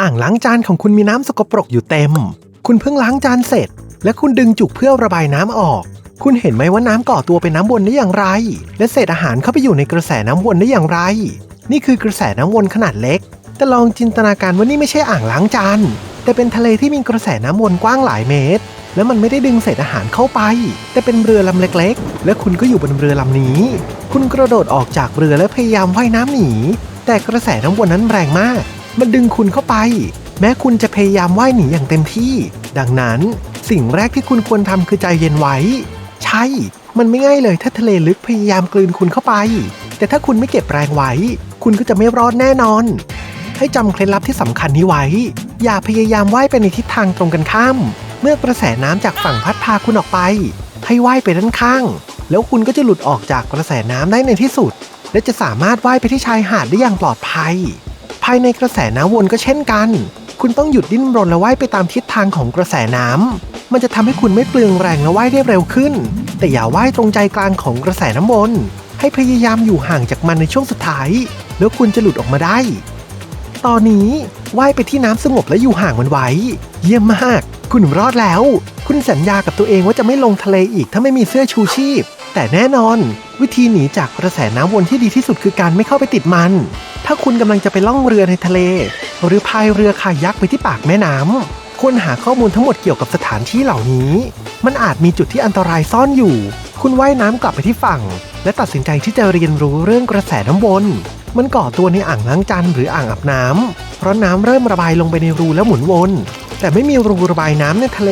อ่างล้างจานของคุณมีน้ำสกปรกอยู่เต็ม คุณเพิ่งล้างจานเสร็จ และคุณดึงจุกเพื่อระบายน้ำออก คุณเห็นไหมว่าน้ำก่อตัวเป็นน้ำวนได้อย่างไร และเศษอาหารเข้าไปอยู่ในกระแสน้ำวนได้อย่างไร นี่คือกระแสน้ำวนขนาดเล็ก แต่ลองจินตนาการว่านี่ไม่ใช่อ่างล้างจาน แต่เป็นทะเลที่มีกระแสน้ำวนกว้างหลายเมตร แล้วมันไม่ได้ดึงเศษอาหารเข้าไป แต่เป็นเรือลำเล็ก ๆ และคุณก็อยู่บนเรือลำนี้ คุณกระโดดออกจากเรือและพยายามว่ายน้ำหนี แต่กระแสน้ำวนนั้นแรงมาก มันดึงคุณเข้าไป แม้คุณจะพยายามว่ายหนีอย่างเต็มที่ ดังนั้นสิ่งแรกที่คุณควรทำคือใจเย็นไว้ ใช่ มันไม่ง่ายเลยถ้าทะเลลึกพยายามกลืนคุณเข้าไป แต่ถ้าคุณไม่เก็บแรงไว้ คุณก็จะไม่รอดแน่นอน ให้จำเคล็ดลับที่สำคัญนี้ไว้ อย่าพยายามว่ายไปในทิศทางตรงกันข้าม เมื่อกระแสน้ำจากฝั่งพัดพาคุณออกไป ให้ว่ายไปด้านข้าง แล้วคุณก็จะหลุดออกจากกระแสน้ำได้ในที่สุด และจะสามารถว่ายไปที่ชายหาดได้อย่างปลอดภัยายในกระแสน้ำวนก็เช่นกัน คุณต้องหยุดดิ้นรนและว่ายไปตามทิศทางของกระแสน้ำ มันจะทำให้คุณไม่เปลืองแรงและว่ายได้เร็วขึ้น แต่อย่าว่ายตรงใจกลางของกระแสน้ำวน ให้พยายามอยู่ห่างจากมันในช่วงสุดท้าย แล้วคุณจะหลุดออกมาได้ ตอนนี้ว่ายไปที่น้ำสงบและอยู่ห่างมันไว้ เยี่ยมมาก คุณรอดแล้ว คุณสัญญากับตัวเองว่าจะไม่ลงทะเลอีกถ้าไม่มีเสื้อชูชีพ แต่แน่นอน วิธีหนีจากกระแสน้ำวนที่ดีที่สุดคือการไม่เข้าไปติดมัน ถ้าคุณกำลังจะไปล่องเรือในทะเล หรือพายเรือคายักไปที่ปากแม่น้ำควรหาข้อมูลทั้งหมดเกี่ยวกับสถานที่เหล่านี้ มันอาจมีจุดที่อันตรายซ่อนอยู่ คุณว่ายน้ำกลับไปที่ฝั่ง และตัดสินใจที่จะเรียนรู้เรื่องกระแสน้ำวน มันก่อตัวในอ่างล้างจานหรืออ่างอาบน้ำเพราะน้ำเริ่มระบายลงไปในรูแล้วหมุนวน แต่ไม่มีรูระบายน้ำในทะเล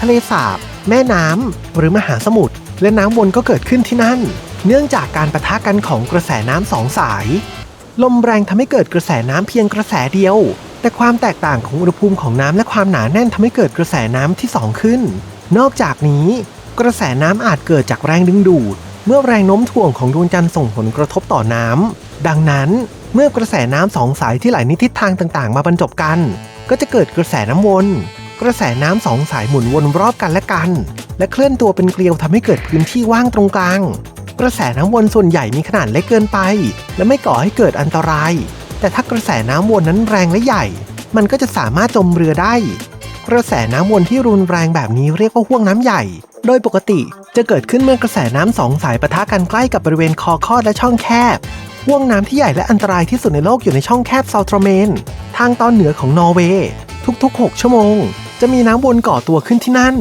ทะเลสาบ แม่น้ำหรือมหาสมุทรและน้ำวนก็เกิดขึ้นที่นั่นเนื่องจากการปะทะกันของกระแสน้ำสองสาย ลมแรงทำให้เกิดกระแสน้ำเพียงกระแสเดียว แต่ความแตกต่างของอุณหภูมิของน้ำและความหนาแน่นทำให้เกิดกระแสน้ำที่สองขึ้น นอกจากนี้ กระแสน้ำอาจเกิดจากแรงดึงดูด เมื่อแรงโน้มถ่วงของดวงจันทร์ส่งผลกระทบต่อน้ำดังนั้นเมื่อกระแสน้ำสองสายที่ไหลในทิศทางต่างๆ มาบรรจบกัน ก็จะเกิดกระแสน้ำวน กระแสน้ำสองสายหมุนวนรอบกันและกัน และเคลื่อนตัวเป็นเกลียวทำให้เกิดพื้นที่ว่างตรงกลาง กระแสน้ำวนส่วนใหญ่มีขนาดเล็กเกินไป และไม่ก่อให้เกิดอันตราย แต่ถ้ากระแสน้ำวนนั้นแรงและใหญ่ มันก็จะสามารถจมเรือได้ กระแสน้ำวนที่รุนแรงแบบนี้เรียกว่าห่วงน้ำใหญ่ โดยปกติจะเกิดขึ้นเมื่อกระแสน้ำสองสายปะทะกันใกล้กับบริเวณคอคอดและช่องแคบห่วงน้ำที่ใหญ่และอันตรายที่สุดในโลกอยู่ในช่องแคบซาลตรเมน ทางตอนเหนือของนอร์เวย์ทุกๆ 6 ชั่วโมง จะมีน้ำวนก่อตัวขึ้นที่นั่น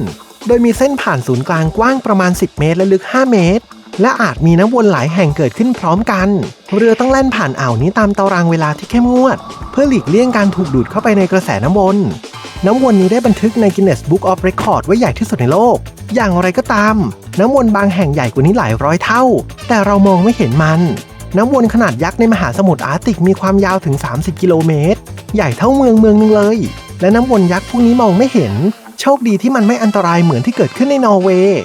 โดยมีเส้นผ่านศูนย์กลางกว้างประมาณ 10 เมตรและลึก 5 เมตร และอาจมีน้ำวนหลายแห่งเกิดขึ้นพร้อมกัน เรือต้องแล่นผ่านอ่าวนี้ตามตารางเวลาที่เข้มงวด เพื่อหลีกเลี่ยงการถูกดูดเข้าไปในกระแสน้ำวน น้ำวนนี้ได้บันทึกใน Guinness Book of Record ไว้ใหญ่ที่สุดในโลก อย่างไรก็ตาม น้ำวนบางแห่งใหญ่กว่านี้หลายร้อยเท่า แต่เรามองไม่เห็นมัน น้ำวนขนาดยักษ์ในมหาสมุทรอาร์ติกมีความยาวถึง 30 กิโลเมตร ใหญ่เท่าเมืองเมืองหนึงเลย และน้ำวนยักษ์พวกนี้มองไม่เห็น โชคดีที่มันไม่อันตรายเหมือนที่เกิดขึ้นในนอร์เวย์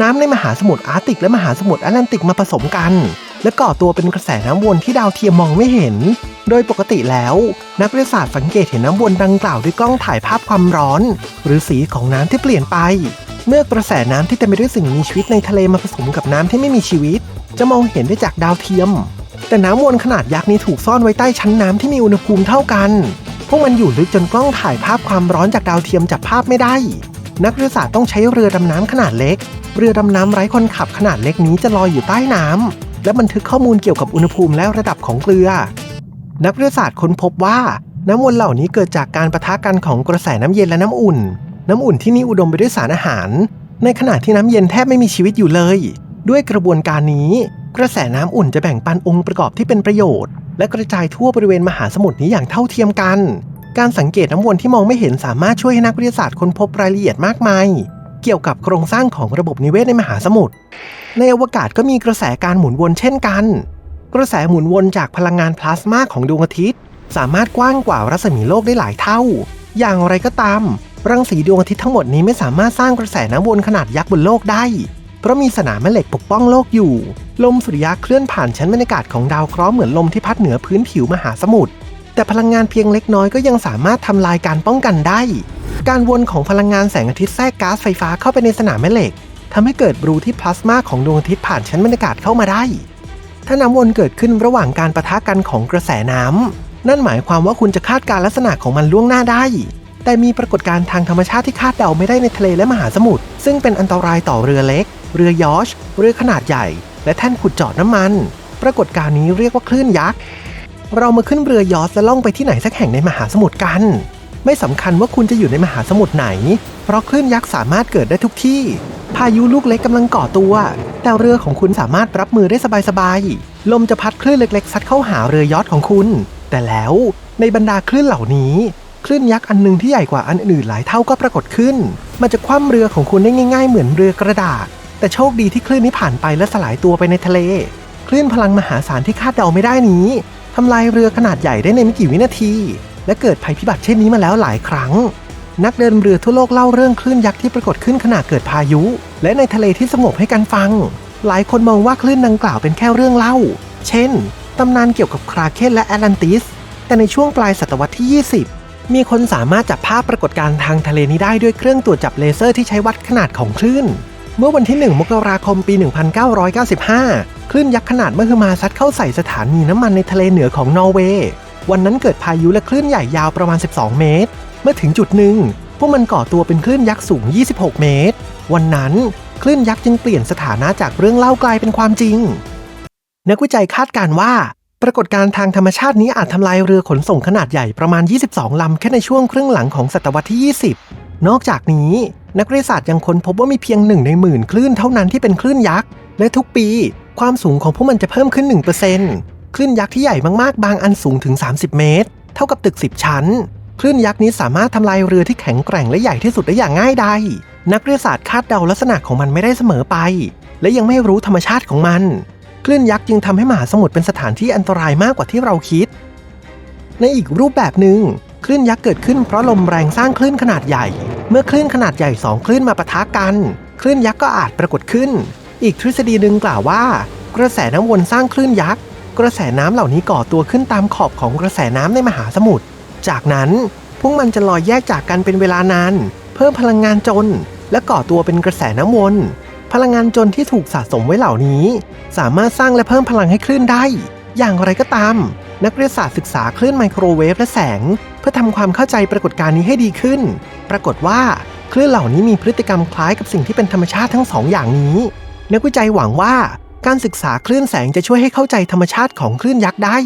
น้ำในมหาสมุทรอาร์ติกและมหาสมุทรแอตแลนติกมาผสมกัน และก่อตัวเป็นกระแสน้ำวนที่ดาวเทียมมองไม่เห็น โดยปกติแล้ว นักวิทยาศาสตร์สังเกตเห็นน้ำวนดังกล่าวด้วยกล้องถ่ายภาพความร้อน หรือสีของน้ำที่เปลี่ยนไป เมื่อกระแสน้ำที่เต็มไปด้วยสิ่งมีชีวิตในทะเลมาผสมกับน้ำที่ไม่มีชีวิต จะมองเห็นได้จากดาวเทียม แต่น้ำวนขนาดยักษ์นี้ถูกซ่อนไว้ใต้ชั้นน้ำที่มีอุณหภูมิเท่ากันพวกมันอยู่ลึกจนกล้องถ่ายภาพความร้อนจากดาวเทียมจับภาพไม่ได้ นักวิทยาศาสตร์ต้องใช้เรือดำน้ำขนาดเล็ก เรือดำน้ำไร้คนขับขนาดเล็กนี้จะลอยอยู่ใต้น้ำและบันทึกข้อมูลเกี่ยวกับอุณหภูมิและระดับของเกลือ นักวิทยาศาสตร์ค้นพบว่าน้ำวนเหล่านี้เกิดจากการปะทะกันของกระแสน้ำเย็นและน้ำอุ่น น้ำอุ่นที่นี่อุดมไปด้วยสารอาหาร ในขณะที่น้ำเย็นแทบไม่มีชีวิตอยู่เลย ด้วยกระบวนการนี้ กระแสน้ำอุ่นจะแบ่งปันองค์ประกอบที่เป็นประโยชน์ และกระจายทั่วบริเวณมหาสมุทรนี้อย่างเท่าเทียมกัน การสังเกตน้ำวนที่มองไม่เห็นสามารถช่วยให้นักวิทยาศาสตร์ค้นพบรายละเอียดมากมาย เกี่ยวกับโครงสร้างของระบบนิเวศในมหาสมุทร ในอวกาศก็มีกระแสการหมุนวนเช่นกัน กระแสหมุนวนจากพลังงานพลาสมาของดวงอาทิตย์ สามารถกว้างกว่ารัศมีโลกได้หลายเท่า อย่างไรก็ตาม รังสีดวงอาทิตย์ทั้งหมดนี้ไม่สามารถสร้างกระแสน้ำวนขนาดยักษ์บนโลกได้ เพราะมีสนามแม่เหล็กปกป้องโลกอยู่ ลมสุริยะเคลื่อนผ่านชั้นบรรยากาศของดาวเคราะห์เหมือนลมที่พัดเหนือพื้นผิวมหาสมุทร แต่พลังงานเพียงเล็กน้อยก็ยังสามารถทำลายการป้องกันได้ การวนของพลังงานแสงอาทิตย์แทรกก๊าซไฟฟ้าเข้าไปในสนามแม่เหล็กทำให้เกิดรูที่พลาสมาของดวงอาทิตย์ผ่านชั้นบรรยากาศเข้ามาได้ ถ้าน้ำวนเกิดขึ้นระหว่างการปะทะกันของกระแสน้ำนั่นหมายความว่าคุณจะคาดการลักษณะของมันล่วงหน้าได้ แต่มีปรากฏการณ์ทางธรรมชาติที่คาดเดาไม่ได้ในทะเลและมหาสมุทรซึ่งเป็นอันตรายต่อเรือเล็ก เรือยอชเรือขนาดใหญ่ และแท่นขุดเจาะน้ำมัน ปรากฏการณ์นี้เรียกว่าคลื่นยักษ์ เรามาขึ้นเรือยอชและล่องไปที่ไหนสักแห่งในมหาสมุทรกัน ไม่สำคัญว่าคุณจะอยู่ในมหาสมุทรไหน เพราะคลื่นยักษ์สามารถเกิดได้ทุกที่ พายุลูกเล็กกำลังก่อตัวแต่เรือของคุณสามารถรับมือได้สบายๆลมจะพัดคลื่นเล็กๆซัดเข้าหาเรือยอชของคุณ แต่แล้วในบรรดาคลื่นเหล่านี้คลื่นยักษ์อันหนึ่งที่ใหญ่กว่าอันอื่นหลายเท่าก็ปรากฏขึ้น มันจะคว่ำเรือของคุณได้ง่าย ๆ เหมือนเรือกระดาษ แต่โชคดีที่คลื่นนี้ผ่านไปและสลายตัวไปในทะเล คลื่นพลังมหาศาลที่คาดเดาไม่ได้นี้ ทำลายเรือขนาดใหญ่ได้ในไม่กี่วินาที และเกิดภัยพิบัติเช่นนี้มาแล้วหลายครั้ง นักเดินเรือทั่วโลกเล่าเรื่องคลื่นยักษ์ที่ปรากฏขึ้นขณะเกิดพายุ และในทะเลที่สงบให้กันฟัง หลายคนมองว่าคลื่นดังกล่าวเป็นแค่เรื่องเล่า เช่นตำนานเกี่ยวกับคราเคนและแอตแลนติส แต่ในช่วงปลายศตวรรษที่ 20 มีคนสามารถจับภาพปรากฏการณ์ทางทะเลนี้ได้ด้วยเครื่องตรวจจับเลเซอร์ที่ใช้วัดขนาดของคลื่น เมื่อวันที่ 1 มกราคมปี 1995 คลื่นยักษ์ขนาดมหึมาซัดเข้าใส่สถานีน้ำมันในทะเลเหนือของนอร์เวย์ วันนั้นเกิดพายุและคลื่นใหญ่ยาวประมาณ 12 เมตร เมื่อถึงจุดหนึ่ง พวกมันก่อตัวเป็นคลื่นยักษ์สูง 26 เมตร วันนั้นคลื่นยักษ์จึงเปลี่ยนสถานะจากเรื่องเล่ากลายเป็นความจริง นักวิจัยคาดการณ์ว่า ปรากฏการณ์ทางธรรมชาตินี้อาจทำลายเรือขนส่งขนาดใหญ่ประมาณ 22 ลำแค่ในช่วงครึ่งหลังของศตวรรษที่ 20 นอกจากนี้ นักวิทยาศาสตร์ยังค้นพบว่ามีเพียงหนึ่งในหมื่นคลื่นเท่านั้นที่เป็นคลื่นยักษ์ และทุกปี ความสูงของพวกมันจะเพิ่มขึ้น 1%คลื่นยักษ์ที่ใหญ่มากๆ บางอันสูงถึง 30 เมตร เท่ากับตึก 10 ชั้น คลื่นยักษ์นี้สามารถทำลายเรือที่แข็งแกร่งและใหญ่ที่สุดได้อย่างง่ายดาย นักวิทยาศาสตร์คาดเดาลักษณะของมันไม่ได้เสมอไป และยังไม่รู้ธรรมชาติของมัน คลื่นยักษ์จึงทำให้มหาสมุทรเป็นสถานที่อันตรายมากกว่าที่เราคิด ในอีกรูปแบบหนึ่งคลื่นยักษ์เกิดขึ้นเพราะลมแรงสร้างคลื่นขนาดใหญ่ เมื่อคลื่นขนาดใหญ่สองคลื่นมาปะทะกัน คลื่นยักษ์ก็อาจปรากฏขึ้น อีกทฤษฎีหนึ่งกล่าวว่า กระแสน้ำวนสร้างคลื่นยักษ์ กระแสน้ำเหล่านี้ก่อตัวขึ้นตามขอบของกระแสน้ำในมหาสมุทร จากนั้นพวกมันจะลอยแยกจากกันเป็นเวลานาน เพิ่มพลังงานจน และก่อตัวเป็นกระแสน้ำวน พลังงานจนที่ถูกสะสมไว้เหล่านี้ สามารถสร้างและเพิ่มพลังให้คลื่นได้ อย่างไรก็ตาม นักวิทยาศาสตร์ศึกษาคลื่นไมโครเวฟและแสง เพื่อทำความเข้าใจปรากฏการณ์นี้ให้ดีขึ้น ปรากฏว่าคลื่นเหล่านี้มีพฤติกรรมคล้ายกับสิ่งที่เป็นธรรมชาติทั้งสองอย่างนี้ นักวิจัยหวังว่าการศึกษาคลื่นแสงจะช่วยให้เข้าใจธรรมชาติของคลื่นยักษ์ได้